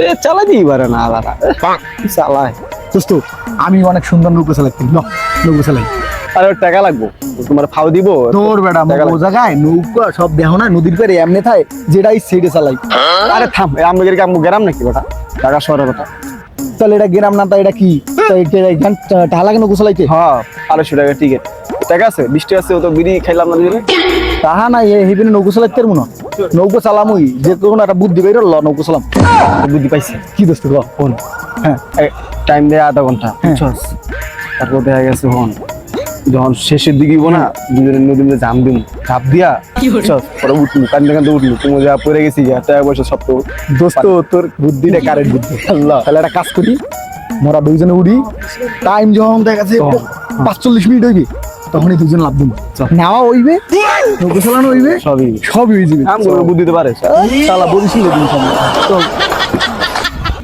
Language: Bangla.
এ চালা দিই পারে না আলাদা চালায় দোস্ত আমি অনেক সুন্দর নৌকো চালাইছি নৌকো চালাই আরে টাকা লাগবো তোমার ফাও দিব তোর বেটা ও জায়গায় নৌকা সব দেখো না নদীর পারে এমনি থাকে যেটাই সেটে চালাই আরে থাম আমাদের কি আমু গেরাম নাকি ওটা টাকা শহরের কথা তাহলে এটা গ্রাম না তা এটা কি টাকা লাগে নৌকো চালাইতে হ্যাঁ আড়াইশো টাকা টিকিট টাকা আছে বৃষ্টি আছে ও তো বিড়ি খাইলাম না তাহা না এ নৌকো চালাইতে পারব না। নৌকো চালামই যে কোনো একটা বুদ্ধি বের ল নৌকো চালাম। বুদ্ধি পাইছি। কি দোস্ত ফোন। হ্যাঁ টাইম দেয় আধা ঘণ্টা হ্যাঁ। তারপর দেখা গেছে হন যখন শেষের দিকে না দুজনের মধ্যে জাম দিম। ঝাঁপ দিয়া পরে উঠলু কান্দে কান্দে উঠলু তুমি যা পড়ে গেছি গিয়া টাকা পয়সা সব তো দোস্ত তোর বুদ্ধিটা কারেন্ট বুদ্ধি। আল্লাহ তাহলে একটা কাজ করি মোরা দুইজনে উড়ি টাইম যখন দেখা যাচ্ছে পাঁচচল্লিশ মিনিট হইবে। তখনই দুজন লাভ দিব নেওয়া হইবে নৌকো চালানো হইবে সবই। সবই আম বুদ্ধি দিতে পারে। চালা বরিশালে দিন সামনে